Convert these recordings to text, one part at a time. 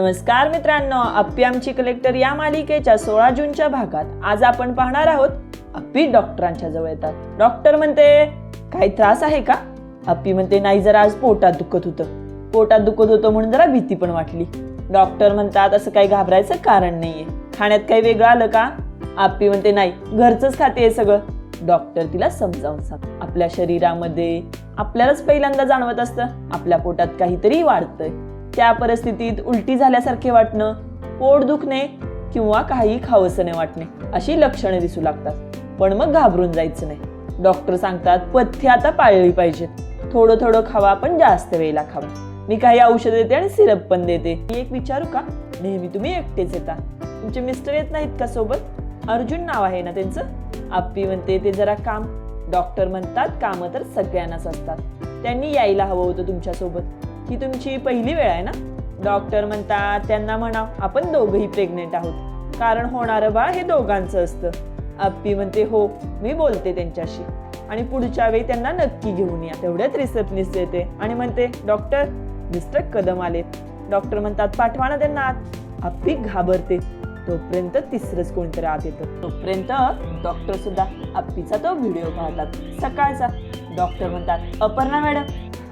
नमस्कार मित्रांनो अप्पी आमची कलेक्टर या मालिकेच्या सोळा जूनच्या भागात आज आपण पाहणार आहोत अप्पी डॉक्टरांच्या जवळ येतात. डॉक्टर म्हणते काही त्रास आहे का? अप्पी म्हणते नाही जरा आज पोटात दुखत होतं. पोटात दुखत होतं म्हणून जरा भीती पण वाटली. डॉक्टर म्हणतात असं काही घाबरायचं कारण नाहीये. खाण्यात काही वेगळं आलं का? अप्पी म्हणते नाही घरचंच खाते सगळं. डॉक्टर तिला समजावून सांग आपल्या शरीरामध्ये आपल्यालाच पहिल्यांदा जाणवत असतं. आपल्या पोटात काहीतरी वाढतंय. त्या परिस्थितीत उलटी झाल्यासारखे वाटणं पोट दुखणे किंवा काही खावसने नाही वाटणे अशी लक्षणे दिसू लागतात. पण मग घाबरून जायचं नाही. डॉक्टर सांगतात पथ्य आता पाळली पाहिजेत. थोडं थोडं खावा पण जास्त वेळेला खावा. मी काही औषध देते आणि सिरप पण देते. मी एक विचारू का? नेहमी तुम्ही एकटेच येता. तुमचे मिस्टर येत नाहीत का सोबत? अर्जुन नाव आहे ना त्यांचं? आप्पी म्हणते ते जरा काम. डॉक्टर म्हणतात कामं तर सगळ्यांनाच असतात. त्यांनी यायला हवं होतं तुमच्यासोबत. ही तुमची पहिली वेळ आहे ना? डॉक्टर म्हणतात त्यांना म्हणा आपण दोघंही प्रेग्नेंट आहोत. कारण होणारं बाळ हे दोघांचं असतं. आप्पी म्हणते हो मी बोलते त्यांच्याशी. आणि पुढच्या वेळी त्यांना नक्की घेऊन या. तेवढ्यात रिसेप्शनिस्ट येते. आणि म्हणते डॉक्टर मिस्टर कदम आलेत. डॉक्टर म्हणतात पाठवा ना त्यांना आत. आप्पी घाबरते. तोपर्यंत तिसरंच कोणतरी आत येतं. तोपर्यंत डॉक्टर सुद्धा आप्पीचा तो व्हिडिओ पाहतात. सकाळचा. डॉक्टर म्हणतात अपर्णा मॅडम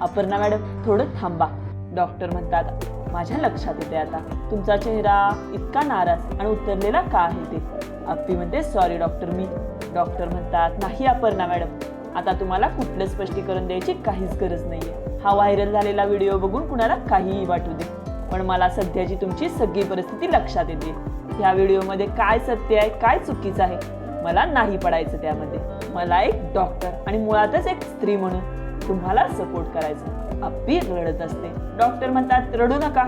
अपर्णा मॅडम थोडं थांबा. डॉक्टर म्हणतात माझ्या लक्षात येते आता. तुमचा चेहरा इतका नाराज आणि उतरलेला का आहे ते? अप्पी म्हणते सॉरी डॉक्टर मी डॉक्टर म्हणतात नाही अपर्णा मॅडम. आता तुम्हाला कुठलं स्पष्टीकरण द्यायची काहीच गरज नाहीये. हा व्हायरल झालेला व्हिडिओ बघून कुणाला काहीही वाटू दे. पण मला सध्याची तुमची सगळी परिस्थिती लक्षात येते. ह्या व्हिडिओमध्ये काय सत्य आहे काय चुकीचं आहे मला नाही पडायचं त्यामध्ये. मला एक डॉक्टर आणि मुळातच एक स्त्री म्हणून तुम्हाला सपोर्ट करायचा. अप्पी रडत असते. डॉक्टर म्हणतात रडू नका.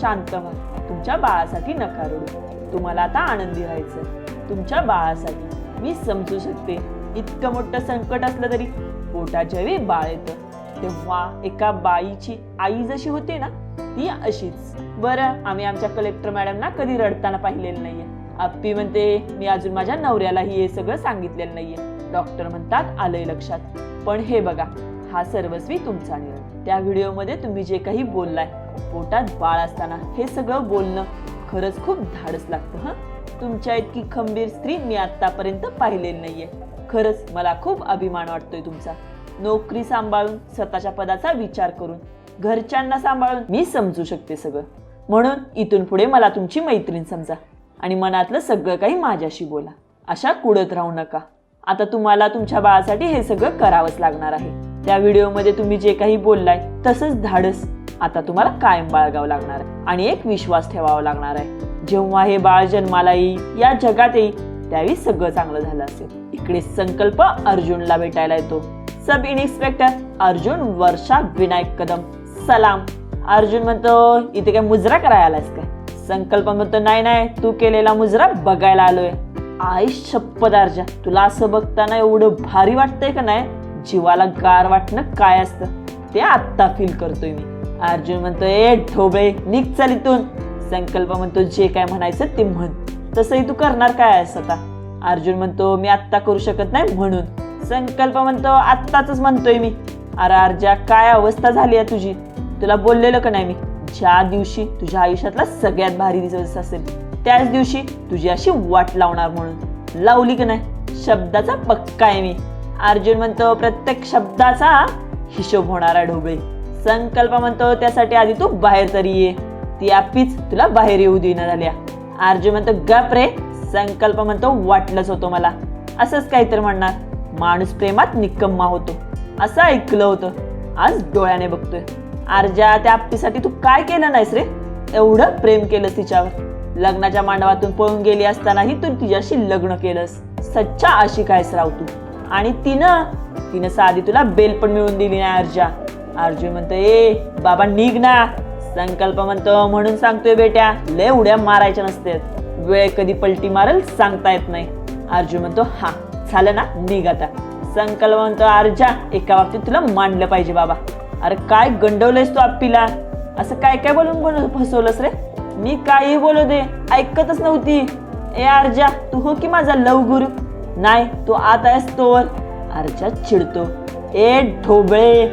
शांत व्हा. तुमच्या बाळासाठी नका रडू. तुम्हाला आता आनंदी व्हायचं तुमच्या बाळासाठी. मी समजू शकते. इतकं मोठं संकट असलं तरी पोटाच्या वेळी बाळ येतं. तेव्हा एका बाईची आई जशी होती ना ती अशीच. बरं आम्ही आमच्या कलेक्टर मॅडमना कधी रडताना पाहिलेलं नाहीये. आप्पी म्हणते मी अजून माझ्या नवऱ्यालाही हे सगळं सांगितलेलं नाहीये. डॉक्टर म्हणतात आलंय लक्षात. पण हे बघा हा सर्वस्वी तुमचा निर्णय त्या व्हिडिओमध्ये तुम्ही जे काही बोललाय पोटात बाळ असताना हे सगळं बोलणं खरंच खूप धाडस लागतं हं? तुमच्या इतकी खंबीर स्त्री मी आतापर्यंत पाहिलेली नाहीये. खरंच मला खूप अभिमान वाटतोय तुमचा. नोकरी सांभाळून स्वतःच्या पदाचा विचार करून घरच्यांना सांभाळून मी समजू शकते सगळं. म्हणून इथून पुढे मला तुमची मैत्रीण समजा आणि मनातलं सगळं काही माझ्याशी बोला. अशा कुडत राहू नका. आता तुम्हाला तुमच्या बाळासाठी हे सगळं करावंच लागणार आहे. त्या व्हिडिओमध्ये तुम्ही जे काही बोललाय तसंच धाडस आता तुम्हाला कायम बाळगावं लागणार आहे आणि एक विश्वास ठेवावा लागणार आहे. जेव्हा हे बाळ जन्माला येईल या जगात येईल त्यावेळी सगळं चांगलं झालं असेल. इकडे संकल्प अर्जुनला भेटायला येतो. सब इन्स्पेक्टर अर्जुन वर्षा विनायक कदम सलाम. अर्जुन म्हणतो इथे काय मुजरा करायला आलायस काय? संकल्प म्हणतो नाही नाही तू केलेला मुजरा बघायला आलोय. आई शप्पद अर्जा. तुला असं बघताना एवढं भारी वाटतंय का नाही? जीवाला गार वाटणं काय असतं? ते आत्ता फील करतोय मी. अर्जुन म्हणतो ए ढोबळे निघ चल इथून. संकल्प म्हणतो जे काय म्हणायचं ते म्हण. तसंही तू करणार काय आहेस आता? अर्जुन म्हणतो मी आत्ता करू शकत नाही म्हणून. संकल्प म्हणतो आत्ताच म्हणतोय मी. अरे अर्जा काय अवस्था झाली आहे तुझी? तुला बोललेलं का नाही मी? ज्या दिवशी तुझ्या आयुष्यातला सगळ्यात भारी दिवस असेल त्याच दिवशी तुझी अशी वाट लावणार म्हणून. लावली का नाही? शब्दाचा पक्का आहे मी. अर्जुन म्हणतो प्रत्येक शब्दाचा हिशोब होणारा ढोबळे. संकल्प म्हणतो त्यासाठी आधी तू बाहेर तरी ये. ती आपीच तुला बाहेर येऊ देणार झाल्या अर्जुन म्हणतो गप रे. संकल्प म्हणतो वाटलंच होतो मला. असंच काहीतरी म्हणणार. माणूस प्रेमात निकम्मा होतो. असं ऐकलं होतं. आज डोळ्याने बघतोय. अर्जा त्या आप्पीसाठी तू काय केलं नाहीस रे? एवढं प्रेम केलंस तिच्यावर. लग्नाच्या मांडवातून पळून गेली असतानाही तू तिच्याशी लग्न केलंस. सच्चा आशिक आहेस राव तू. आणि तिनं तिनं साधी तुला बेल पण मिळून दिली नाही अर्जा. अर्जुन म्हणतो ए बाबा निघ ना. संकल्प म्हणतो म्हणून सांगतोय बेट्या लय उड्या मारायच्या नसतात वेळ कधी पलटी मारल सांगता येत नाही. अर्जुन म्हणतो हा झालं ना निघ आता. संकल्प म्हणतो अर्जा एका बाबतीत तुला मांडलं पाहिजे बाबा. अरे काय गंडवलंयस तू आप्पीला? असं काय काय बोलून बोल फसवलंस रे? मी काही बोलू दे ऐकतच नव्हती. ए अर्जा तू हो की माझा लव गुरु? नाही तू आत आहेस तोवर. अर्जा चिडतो. ए ढोबळे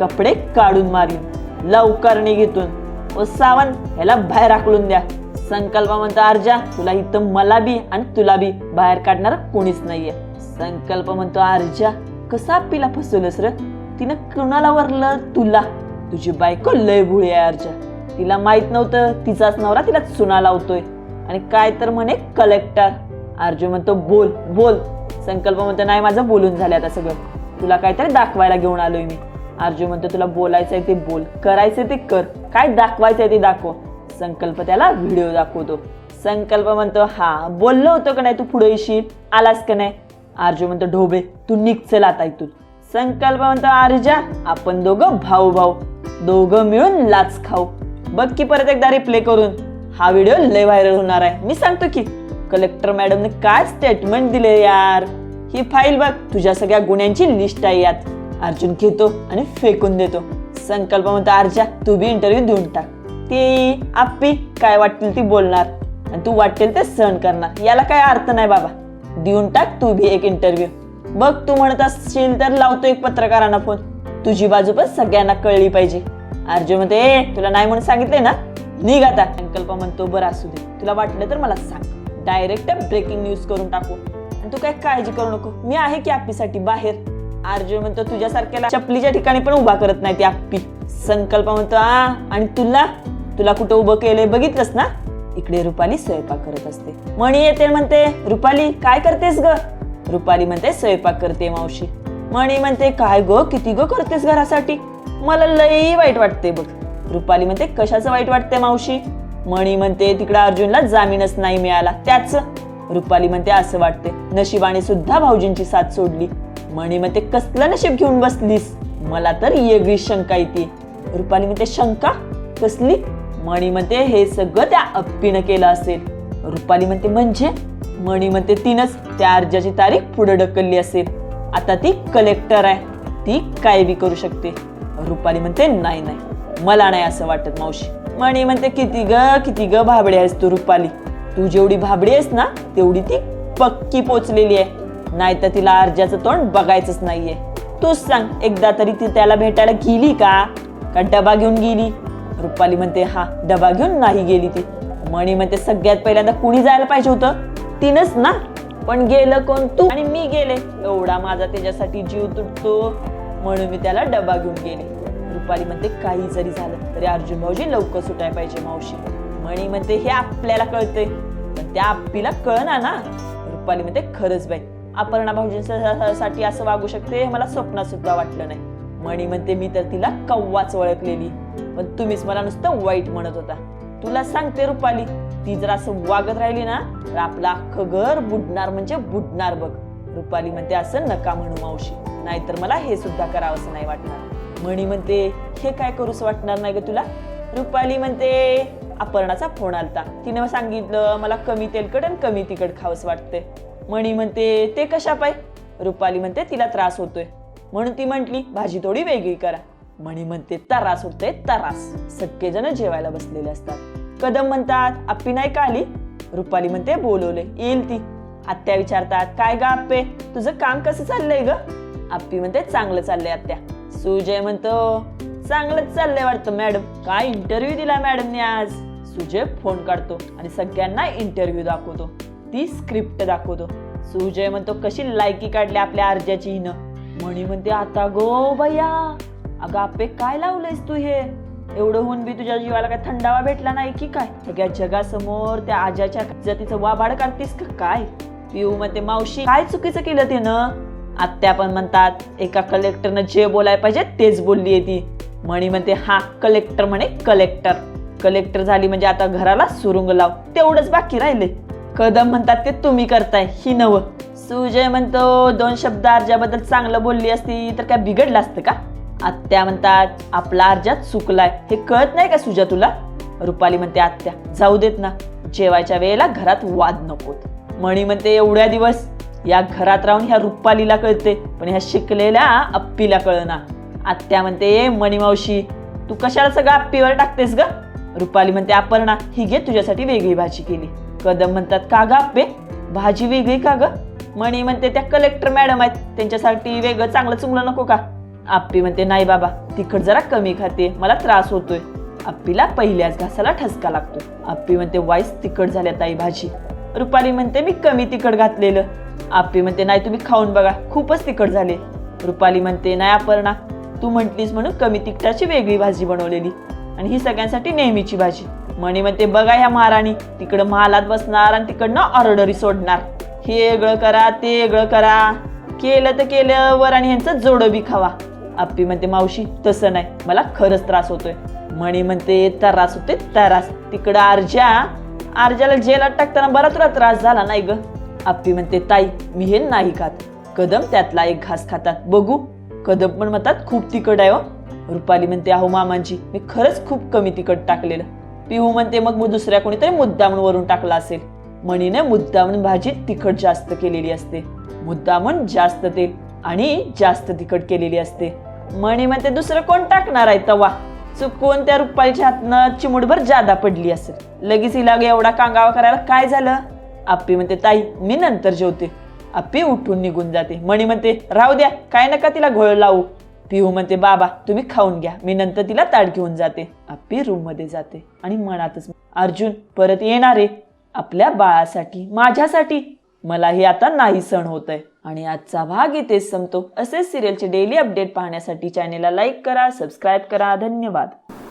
कपडे काढून मारीन. लवकर निघितून ओ सावंत ह्याला बाहेर आकलून द्या. संकल्प म्हणतो अर्जा तुला इथं मला बी आणि तुला बी बाहेर काढणार कोणीच नाहीये. संकल्प म्हणतो अर्जा कसा पिला फसवलंस र? तिनं कुणाला वरलं तुला? तुझी बायको लय भुळी आहे अर्जा तिला माहीत नव्हतं तिचाच नवरा तिला चुना लावतोय. आणि काय तर म्हणे कलेक्टर अर्जुन म्हणतो बोल बोल. संकल्प म्हणतो नाही माझं बोलून झालं आता सगळं. तुला काहीतरी दाखवायला घेऊन आलोय मी. अर्जुन म्हणतो तुला बोलायचंय ते बोल. करायचंय ते कर. काय दाखवायचंय ते दाखव. संकल्प त्याला व्हिडिओ दाखवतो. संकल्प म्हणतो हा बोललो होतो का नाही तू पुढे येशील? आलास का नाही? अर्जुन म्हणतो ढोबे तू निघचल आता इथून. संकल्प म्हणतो अर्जा आपण दोघं भाऊ भाऊ दोघं मिळून लाच खाऊ. बघ की परत एकदा रिप्ले करून. हा व्हिडिओ लय व्हायरल होणार आहे. मी सांगतो की कलेक्टर मॅडमने काय स्टेटमेंट दिले यार? ही फाईल बघ तुझ्या सगळ्या गुन्ह्यांची लिस्ट आहे यात. अर्जुन घेतो आणि फेकून देतो. संकल्प म्हणतो अर्जा तू बी इंटरव्ह्यू देऊन टाक. ती आप्पी काय वाटेल ती बोलणार. आणि तू वाटेल ते सहन करणार. याला काय अर्थ नाही बाबा. देऊन टाक तू बी एक इंटरव्ह्यू बघ तू म्हणत असशील तर लावतो एक पत्रकारांना फोन तुझी बाजू पण सगळ्यांना कळली पाहिजे. अर्जुन म्हणते "ए, तुला नाही म्हणून सांगितले ना? निघ आता. संकल्प म्हणतो बरं असू दे. तुला वाटलं तर मला सांग. डायरेक्ट ब्रेकिंग न्यूज करून टाकू. आणि तू काय काळजी करू नको. मी आहे की आप्पीसाठी बाहेर. आरजे म्हणतो तुझ्यासारख्याला चपलीच्या ठिकाणी पण उभा करत नाही ती आप्पी संकल्प म्हणतो आ आणि तुला? तुला कुठं उभं केलंय बघितलंस ना? इकडे रुपाली स्वयंपाक करत असते. मणी येते म्हणते रुपाली काय करतेस ग? रुपाली म्हणते स्वयंपाक करते मावशी. मणी म्हणते काय ग? किती ग करतेस घरासाठी? मला लई वाईट वाटते बघ. रुपाली म्हणते कशाचं वाईट वाटते मावशी? मणी म्हणते तिकडे अर्जुनला जामीनच नाही मिळाला. त्याच? रुपाली म्हणते असं वाटते नशिबाने सुद्धा भाऊजींची साथ सोडली. मणी म्हणते कसलं नशीब घेऊन बसलीस? मला तर वेगळी शंका येते. रुपाली म्हणते शंका? कसली? मणी म्हणते हे सगळं त्या अप्पीनं केलं असेल. रुपाली म्हणते म्हणजे? मणी म्हणते तिनंच. त्या अर्जाची तारीख पुढे ढकलली असेल. आता ती कलेक्टर आहे. ती काय बी करू शकते? रुपाली म्हणते नाही नाही. मला नाही असं वाटत मावशी. मणी म्हणते किती ग किती ग भाबडी आहेस तू रुपाली? तू जेवढी भाबडी आहेस ना तेवढी ती पक्की पोचलेली आहे. नाही तर तिला अर्जाचं तोंड बघायचंच नाहीये. तूच सांग एकदा तरी ती त्याला भेटायला गेली का? का डबा घेऊन गेली? रुपाली म्हणते हा डबा घेऊन नाही गेली ती. मणी म्हणते सगळ्यात पहिल्यांदा कुणी जायला पाहिजे होतं? तिनंच ना. पण गेलं कोण तू आणि मी गेले. एवढा माझा त्याच्यासाठी जीव तुटतो. म्हणून मी त्याला डबा घेऊन गेले. रुपाली म्हणते काही जरी झालं तरी अर्जुन भाऊजी लवकर सुटायला पाहिजे मावशी. मणी म्हणते हे आपल्याला कळते पण त्या आप्पीला कळना ना? रुपाली म्हणते खरंच बाई अपर्णा भाऊजींसाठी असं वागू शकते हे मला स्वप्नात सुद्धा वाटलं नाही. मणी म्हणते मी तर तिला कव्वाच ओळखलेली. पण तुम्हीच मला नुसतं वाईट म्हणत होता. तुला सांगते रुपाली ती जर असं वागत राहिली ना तर आपलं अख्खं घर बुडणार म्हणजे बुडणार बघ. रुपाली म्हणते असं नका म्हणू मावशी नाहीतर मला हे सुद्धा करावंसं नाही वाटणार. मणी म्हणते हे काय करूस वाटणार नाही ग तुला? रुपाली म्हणते अपर्णाचा फोन आलता. तिने सांगितलं मला कमी तेलकट आणि कमी तिखट खावंस वाटते मणी म्हणते ते कशा पाय? रुपाली म्हणते तिला त्रास होतोय. म्हणून ती म्हंटली भाजी थोडी वेगळी करा. म्हणी म्हणते तरास होते तरास. सगळेजण जेवायला बसलेले असतात. कदम म्हणतात आप्पी नाही का आली? रुपाली म्हणते बोलवले येईल ती. आत्या विचारतात काय ग आप्पे? तुझं काम कसं चाललंय ग? आप्पी म्हणते चांगलं चाललंय आत्या. सुजय म्हणतो चांगलंच चाललंय वाटतं मॅडम. काय इंटरव्ह्यू दिला मॅडमने आज? सुजय फोन काढतो आणि सगळ्यांना इंटरव्ह्यू दाखवतो. ती स्क्रिप्ट दाखवतो. सुजय म्हणतो कशी लायकी काढली आपल्या अर्जाची हिनं? म्हणी म्हणते आता गो भैया अगं आपे काय लावलंयस तू हे? एवढं होऊन बी तुझ्या जीवाला काय थंडावा भेटला नाही की काय? सगळ्या जगासमोर त्या आजाच्या जातीचं वाभाड काढतीस का काय? पिऊ म्हणते मावशी काय चुकीचं केलं तिनं? आत्या पण म्हणतात एका कलेक्टरनं जे बोलायला पाहिजे तेच बोलली ती. म्हणी म्हणते हा कलेक्टर म्हणे कलेक्टर कलेक्टर झाली म्हणजे आता घराला सुरुंग लाव. तेवढंच बाकी राहिले. कदम म्हणतात ते तुम्ही करताय ही नव. सुजय म्हणतो दोन शब्द अर्जाबद्दल चांगलं बोलली असती तर काय बिघडलं असतं का? आत्या म्हणतात आपला अर्जात चुकलाय. हे कळत नाही का सुजा तुला? रुपाली म्हणते आत्या जाऊ देत ना. जेवायच्या वेळेला घरात वाद नकोत. म्हणी म्हणते एवढ्या दिवस या घरात राहून ह्या रुपालीला कळते पण ह्या शिकलेल्या अप्पीला कळना. आत्या म्हणते "ए, मणी मावशी तू कशाला सगळं अप्पीवर टाकतेस ग? रुपाली म्हणते अपर्णा ही घे तुझ्यासाठी वेगळी भाजी केली. कदम म्हणतात का ग आप्पे भाजी वेगळी का ग? मणी म्हणते त्या कलेक्टर मॅडम आहेत त्यांच्यासाठी वेगळं चांगलं चुंगलं नको का? आप्पी म्हणते नाही बाबा तिखट जरा कमी खाते मला त्रास होतोय. अप्पीला पहिल्याच घासाला ठसका लागतो. अप्पी म्हणते वाईस तिखट झाल्या ताई भाजी. रुपाली म्हणते मी कमी तिखट घातलेलं. आप्पी म्हणते नाही तुम्ही खाऊन बघा खूपच तिखट झाले. रुपाली म्हणते नाही अपर्णा तू म्हटलीस म्हणून कमी तिखटाची वेगळी भाजी बनवलेली आणि ही सगळ्यांसाठी नेहमीची भाजी. मणी म्हणते बघा ह्या महाराणी तिकडं महालात बसणार आणि तिकडनं ऑर्डरी सोडणार. हे वेगळं करा ते वेगळं करा. केलं तर केलं वर आणि ह्यांचं जोडं बी खावा. आप्पी म्हणते मावशी तसं नाही मला खरंच त्रास होतोय. मणी म्हणते त्रास होते त्रास. तिकडं अर्जा आरज्याला जेलात टाकताना बरा तुला त्रास झाला नाही ग. आप्पी म्हणते ताई मी हे नाही खात. कदम त्यातला एक घास खातात. बघू. कदम पण म्हणतात खूप तिखट आहे हो. रुपाली म्हणते अहो मामांची मी खरंच खूप कमी तिखट टाकलेलं. पिहू म्हणते मग मग दुसऱ्या कोणीतरी मुद्दामून वरून टाकला असेल. मणीने मुद्दामून भाजीत तिखट जास्त केलेली असते. मुद्दामून जास्त तेल आणि जास्त तिखट केलेली असते. मणी म्हणते दुसरं कोण टाकणार आहे तवा? चुकून त्या रुपालीच्या हातनं चिमुडभर जादा पडली असेल. लगेच हिला ग एवढा कांगावा करायला काय झालं? आप्पी म्हणते ताई मी नंतर जेवते. आप्पी उठून निघून जाते. मणी म्हणते राहू द्या काय नका तिला घोळ लावू. पिहू म्हणते बाबा तुम्ही खाऊन घ्या मी नंतर तिला ताट घेऊन जाते. आप्पी रूममध्ये जाते आणि मनातच अर्जुन परत येणार आहे. आपल्या बाळासाठी माझ्यासाठी मला हे आता नाही सण होत आहे आणि आजचा भाग इथेच संपतो. असेच सिरियलचे डेली अपडेट पाहण्यासाठी चॅनेलला लाईक करा सबस्क्राईब करा. धन्यवाद.